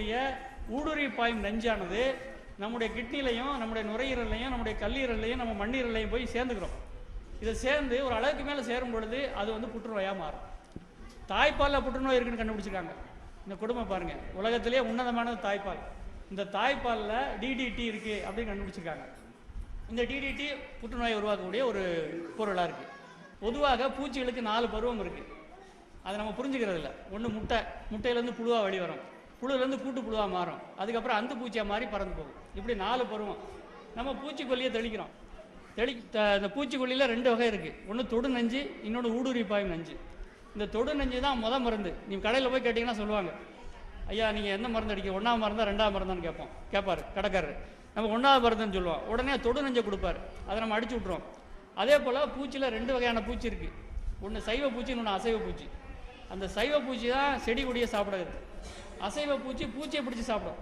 இருக்கக்கூடிய ஊடுருவி பாயும் நஞ்சானது நம்முடைய கிட்னிலையும் நம்முடைய நுரையீரல்லையும் நம்முடைய கல்லீரலையும் நம்ம மண்ணீரலையும் போய் சேர்ந்துக்கிறோம். இதை சேர்ந்து ஒரு அளவுக்கு மேலே சேரும் பொழுது அது வந்து புற்றுநோயாக மாறும். தாய்ப்பாலில் புற்றுநோய் இருக்குன்னு கண்டுபிடிச்சிருக்காங்க. இந்த கொடுமை பாருங்கள் உலகத்திலேயே உன்னதமானது தாய்ப்பால். இந்த தாய்ப்பாலில் டிடிடி இருக்குது அப்படின்னு கண்டுபிடிச்சிருக்காங்க. இந்த டிடிடி புற்றுநோயை உருவாக்கக்கூடிய ஒரு பொருளாக இருக்குது பொதுவாக பூச்சிகளுக்கு நாலு பருவம் இருக்குது அதை நம்ம புரிஞ்சுக்கிறது இல்லை ஒன்று முட்டை. முட்டையிலேருந்து புழுவாக வெளிவரும். புழுலேருந்து கூட்டு புழுவாக மாறும். அதுக்கப்புறம் அந்த பூச்சியாக மாறி பறந்து போகும். இப்படி நாலு பருவம். நம்ம பூச்சிக்கொல்லியை தெளிக்கிறோம். தெளி த- இந்த பூச்சிக்கொல்லியில் ரெண்டு வகை இருக்குது ஒன்று தொடு நஞ்சு இன்னொன்று ஊடுருவி பாயும் நஞ்சு. இந்த தொடு நஞ்சு தான் முத மருந்து. நீங்கள் கடையில் போய் கேட்டிங்கன்னா சொல்லுவாங்க. ஐயா நீங்கள் எந்த மருந்து அடிக்க ஒன்றாம் மருந்தா ரெண்டாவது மருந்தான்னு கேட்போம். கேட்பாரு கடைக்காரர். நம்ம ஒன்றாவது மருந்துன்னு சொல்லுவோம். உடனே தொடு நஞ்சை கொடுப்பாரு. அதை நம்ம அடிச்சு விட்ருவோம் அதே போல் பூச்சியில் ரெண்டு வகையான பூச்சி இருக்குது ஒன்று சைவ பூச்சி இன்னொன்று அசைவ பூச்சி. அந்த சைவ பூச்சி தான் செடி கொடியை சாப்பிடாது. அசைவ பூச்சி பூச்சியை பிடிச்சி சாப்பிடும்.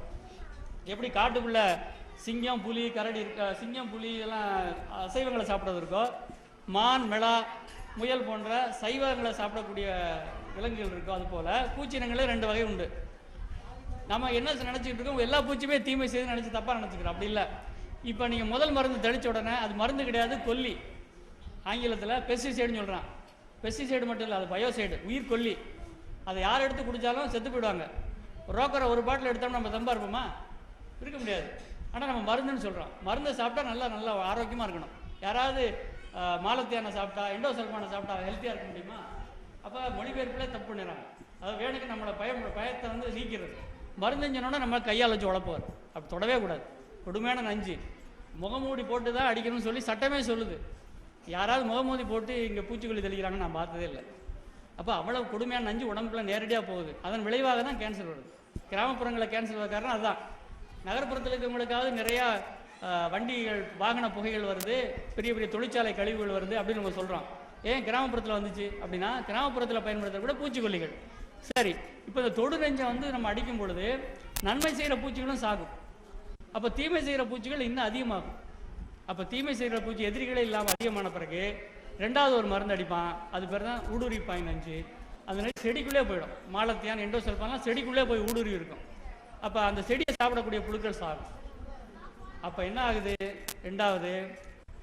எப்படி காட்டுக்குள்ள சிங்கம் புலி கரடி இருக்க சிங்கம் புலி இதெல்லாம் அசைவங்களை சாப்பிட்றது இருக்கோ மான் மெளா முயல் போன்ற சைவங்களை சாப்பிடக்கூடிய விலங்குகள் இருக்கோ அது போல் பூச்சினங்களே ரெண்டு வகை உண்டு. நம்ம என்ன நினச்சிக்கிட்டு இருக்கோம்? எல்லா பூச்சியுமே தீமை செய்து நினச்சி தப்பாக நினச்சிக்கிறோம். அப்படி இல்லை. இப்போ நீங்கள் முதல் மருந்து தெளித்த உடனே அது மருந்து கிடையாது கொல்லி. ஆங்கிலத்தில் பெஸ்டிசைடுன்னு சொல்கிறான் பெஸ்டிசைடு மட்டும் இல்லை அது பயோசைடு உயிர் கொல்லி. அதை யார் எடுத்து குடித்தாலும் செத்து போயிடுவாங்க. ரோக்கரை ஒரு பாட்டில் எடுத்தோம்னா நம்ம தம்பா இருப்போமா? இருக்க முடியாது. ஆனால் நம்ம மருந்துன்னு சொல்கிறோம் மருந்தை சாப்பிட்டா நல்லா நல்லா ஆரோக்கியமாக இருக்கணும். யாராவது ஆஹ், மாலத்தியானை சாப்பிட்டா எண்டோசல்பானை சாப்பிட்டா ஹெல்த்தியாக இருக்க முடியுமா? அப்போ மொழிபெயர்ப்பில் தப்பு பண்ணிடுறாங்க அது வேணுக்கு நம்மளை பயம் பயத்தை வந்து நீக்கிறது. மருந்துஞ்சனோட நம்ம கையால் வச்சு உழப்புவார். அப்படி தொடவே கூடாது. கொடுமையான நஞ்சு. முகமூடி போட்டு தான் அடிக்கணும்னு சொல்லி சட்டமே சொல்லுது. யாராவது முகமூடி போட்டு இங்கே பூச்சிக்கொல்லி தெளிக்கிறாங்கன்னு நான் பார்த்ததே இல்லை. அப்போ அவ்வளோ கொடுமையான நஞ்சு உடம்புக்குள்ள நேரடியாக போகுது. அதன் விளைவாக தான் கேன்சர் வருது. கிராமப்புறங்களை கேன்சல் வர காரணம் அதுதான். நகர்ப்புறத்தில் இருக்கிறவங்களுக்காவது நிறையா வண்டிகள் வாகன புகைகள் வருது பெரிய பெரிய தொழிற்சாலை கழிவுகள் வருது அப்படின்னு நம்ம சொல்கிறோம் ஏன் கிராமப்புறத்தில் வந்துச்சு அப்படின்னா கிராமப்புறத்தில் பயன்படுத்துகிற கூட பூச்சிக்கொல்லிகள். சரி இப்போ இந்த தொடு நெஞ்சை வந்து நம்ம அடிக்கும் பொழுது நன்மை செய்கிற பூச்சிகளும் சாகும். அப்போ தீமை செய்கிற பூச்சிகள் இன்னும் அதிகமாகும். அப்போ தீமை செய்கிற பூச்சி எதிரிகளே இல்லாமல் அதிகமான பிறகு ரெண்டாவது ஒரு மருந்து அடிப்பான். அது பேர் தான் ஊடுருவி பாயிண்ட் அஞ்சு அந்த நஞ்சு செடிக்குள்ளே போயிடும். மாலத்தியான் எண்டோசல்பான்லாம் செடிக்குள்ளே போய் ஊடுருவி இருக்கும். அப்போ அந்த செடியை சாப்பிடக்கூடிய புழுக்கள் சாகும். அப்போ என்ன ஆகுது? ரெண்டாவது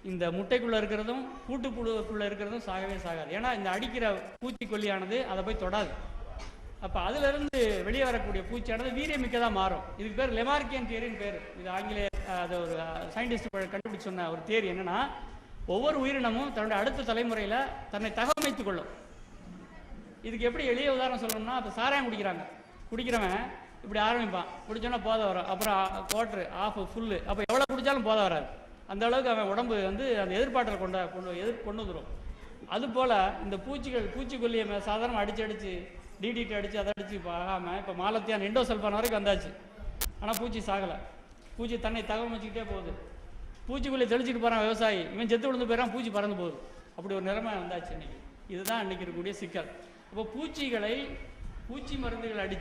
இந்த முட்டைக்குள்ளே இருக்கிறதும் கூட்டுப்புழுக்குள்ளே இருக்கிறதும் சாகவே சாகாது. ஏன்னா இந்த அடிக்கிற பூச்சிக்கொல்லியானது அதை போய் தொடாது. அப்போ அதிலிருந்து வெளியே வரக்கூடிய பூச்சியானது வீரியமிக்கதாக மாறும். இதுக்கு பேர் லெமார்கியன் தேரின்னு பேர். இது ஆங்கிலேய அது ஒரு சயின்டிஸ்ட் கண்டுபிடிச்சு சொன்ன ஒரு தேரி என்னன்னா ஒவ்வொரு உயிரினமும் தன்னுடைய அடுத்த தலைமுறையில் தன்னை தகவமைத்துக் கொள்ளும். இதுக்கு எப்படி எளிய உதாரணம் சொல்லணும்னா இப்போ சாராயம் குடிக்கிறாங்க. குடிக்கிறவன் இப்படி ஆரம்பிப்பான். குடிச்சோன்னா போதை வரும். அப்புறம் குவாட்ரு ஆஃப் ஃபுல்லு அப்போ எவ்வளோ குடித்தாலும் போதை வராது. அந்த அளவுக்கு அவன் உடம்பு வந்து அந்த எதிர்பார்ட்டல் கொண்ட கொண்டு எதிர் கொண்டு வந்துடும் அதுபோல் இந்த பூச்சிகள் பூச்சிக்கொல்லியை சாதாரணமாக அடித்து அடித்து டிடிடி அடித்து அதை அடிச்சு இப்போ ஆகாமல் இப்போ மாலத்தியான் எண்டோசல்பான் வரைக்கும் வந்தாச்சு. ஆனால் பூச்சி சாகலை. பூச்சி தன்னை தகவமைச்சிக்கிட்டே போகுது. பூச்சிக்குள்ளே தெளிச்சிட்டு போகிறான் விவசாயி. இவன் செத்து விழுந்து போயிடறான் பூச்சி பறந்து போகுது. அப்படி ஒரு நிலைமை வந்தாச்சு இன்னைக்கு. இதுதான் இன்னைக்கு இருக்கக்கூடிய சிக்கல். இப்போ பூச்சிகளை பூச்சி மருந்துகள் அடி